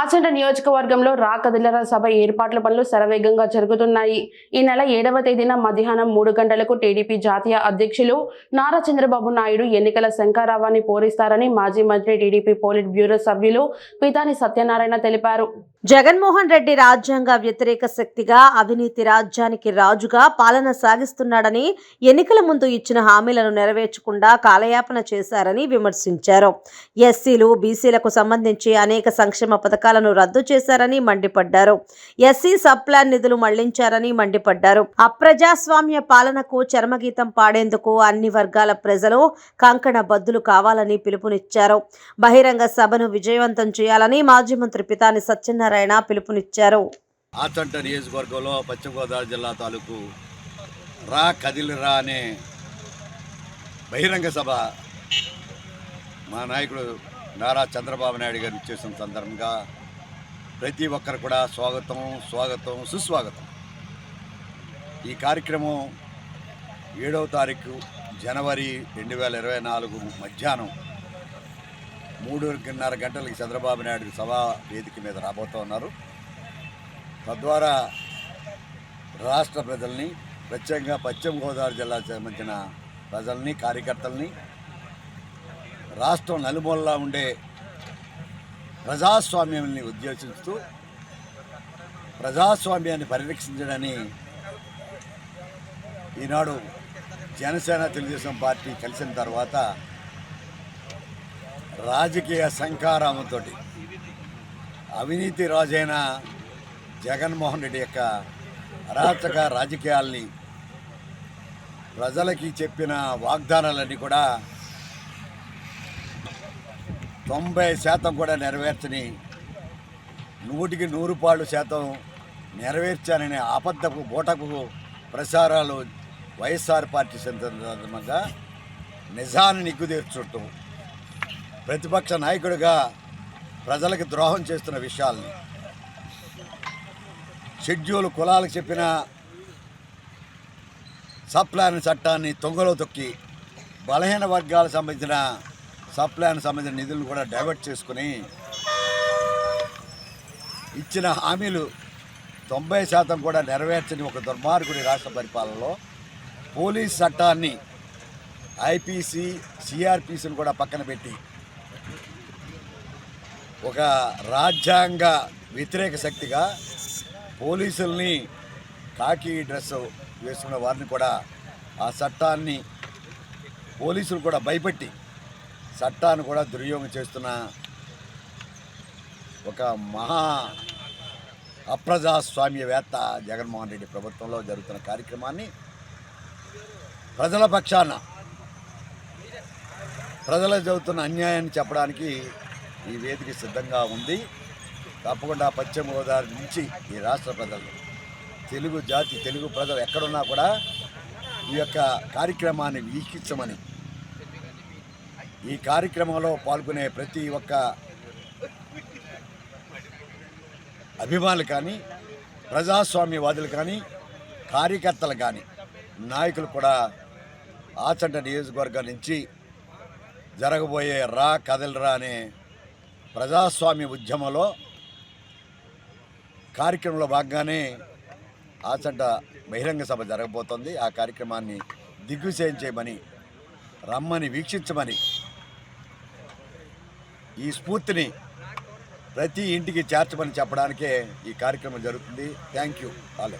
ఆచంట నియోజకవర్గంలో రా కదిలర సభ ఏర్పాట్ల పనులు శరవేగంగా జరుగుతున్నాయి. ఈ నెల ఏడవ తేదీన మధ్యాహ్నం మూడు గంటలకు టీడీపీ జాతీయ అధ్యక్షులు నారా చంద్రబాబు నాయుడు ఎన్నికల శంకారావాన్ని పోరిస్తారని మాజీ మంత్రి టీడీపీ పోలిట్ బ్యూరో సభ్యులు పితాని సత్యనారాయణ తెలిపారు. జగన్మోహన్ రెడ్డి రాజ్యాంగ వ్యతిరేక శక్తిగా అవినీతి రాజ్యానికి రాజుగా పాలన సాగిస్తున్నాడని ఎన్నికల ముందు ఇచ్చిన హామీలను నెరవేర్చకుండా కాలయాపన చేశారని విమర్శించారు. ఎస్సీలు బీసీలకు సంబంధించి అనేక సంక్షేమ పథకాలను రద్దు చేశారని మండిపడ్డారు. ఎస్సీ సబ్ ప్లాన్ నిధులు మళ్ళించారని మండిపడ్డారు. అప్రజాస్వామ్య పాలనకు చర్మగీతం పాడేందుకు అన్ని వర్గాల ప్రజలు కంకణ బద్దులు కావాలని పిలుపునిచ్చారు. బహిరంగ సభను విజయవంతం చేయాలని మాజీ మంత్రి పితాని సత్యనారాయణ పిలుపునిచ్చారు. ఆచంట నియోజకవర్గంలో పశ్చిమ గోదావరి జిల్లా తాలూకు రా కదిలిరా అనే బహిరంగ సభ మా నాయకుడు నారా చంద్రబాబు నాయుడు గారు ఇచ్చేసిన సందర్భంగా ప్రతి ఒక్కరు కూడా స్వాగతం స్వాగతం సుస్వాగతం. ఈ కార్యక్రమం ఏడవ తారీఖు జనవరి రెండు వేల ఇరవై నాలుగు మధ్యాహ్నం మూడున్నర గంటలకి చంద్రబాబు నాయుడు సభా వేదిక మీద రాబోతూ ఉన్నారు. తద్వారా రాష్ట్ర ప్రజల్ని ప్రత్యేకంగా పశ్చిమ గోదావరి జిల్లాకు సంబంధించిన ప్రజల్ని కార్యకర్తల్ని రాష్ట్రం నలుమూలలా ఉండే ప్రజాస్వామ్యాన్ని ఉద్దేశిస్తూ ప్రజాస్వామ్యాన్ని పరిరక్షించడని ఈనాడు జనసేన తెలుగుదేశం పార్టీ కలిసిన తర్వాత రాజకీయ శంకారామంతో అవినీతి రాజైన జగన్మోహన్ రెడ్డి యొక్క అరాచక రాజకీయాల్ని ప్రజలకి చెప్పిన వాగ్దానాలన్నీ కూడా తొంభై శాతం కూడా నెరవేర్చని నూటికి నూరు పాళ్ళు శాతం నెరవేర్చాననే ఆపద్దకు బూటకు ప్రసారాలు వైఎస్ఆర్ పార్టీ సందర్భంగా నిజాన్ని నిగ్గుదీర్చుటం ప్రతిపక్ష నాయకుడిగా ప్రజలకు ద్రోహం చేస్తున్న విషయాల్ని షెడ్యూల్ కులాలకు చెప్పిన సప్లాన్ చట్టాన్ని తొంగలో తొక్కి బలహీన వర్గాలకు సంబంధించిన సప్లాన్ సంబంధించిన నిధులను కూడా డైవర్ట్ చేసుకుని ఇచ్చిన హామీలు తొంభై శాతం కూడా నెరవేర్చని ఒక దుర్మార్గుడి రాష్ట్ర పరిపాలనలో పోలీస్ చట్టాన్ని ఐపీసీ సిఆర్పిసిని కూడా పక్కన పెట్టి ఒక రాజ్యాంగ వ్యతిరేక శక్తిగా పోలీసుల్ని కాకి డ్రెస్ వేసుకున్న వారిని కూడా ఆ చట్టాన్ని పోలీసులు కూడా భయపెట్టి చట్టాన్ని కూడా దుర్యోగం చేస్తున్న ఒక మహా అప్రజాస్వామ్యవేత్త జగన్మోహన్ రెడ్డి ప్రభుత్వంలో జరుగుతున్న కార్యక్రమాన్ని ప్రజల పక్షాన ప్రజల జరుగుతున్న అన్యాయాన్ని చెప్పడానికి ఈ వేదిక సిద్ధంగా ఉంది. తప్పకుండా పశ్చిమ గోదావరి నుంచి ఈ రాష్ట్ర ప్రజలు తెలుగు జాతి తెలుగు ప్రజలు ఎక్కడున్నా కూడా ఈ యొక్క కార్యక్రమాన్ని వీక్షించమని ఈ కార్యక్రమంలో పాల్గొనే ప్రతి ఒక్క అభిమానులు కానీ ప్రజాస్వామ్యవాదులు కానీ కార్యకర్తలు కానీ నాయకులు కూడా ఆచంట నియోజకవర్గం నుంచి జరగబోయే రా కదలరా అనే ప్రజాస్వామ్య ఉద్యమంలో కార్యక్రమంలో భాగంగానే ఆచంట బహిరంగ సభ జరగబోతోంది. ఆ కార్యక్రమాన్ని దిగ్విజయం చేయమని రమ్మని వీక్షించమని ఈ స్ఫూర్తిని ప్రతి ఇంటికి చేర్చమని చెప్పడానికే ఈ కార్యక్రమం జరుగుతుంది. Thank you Ale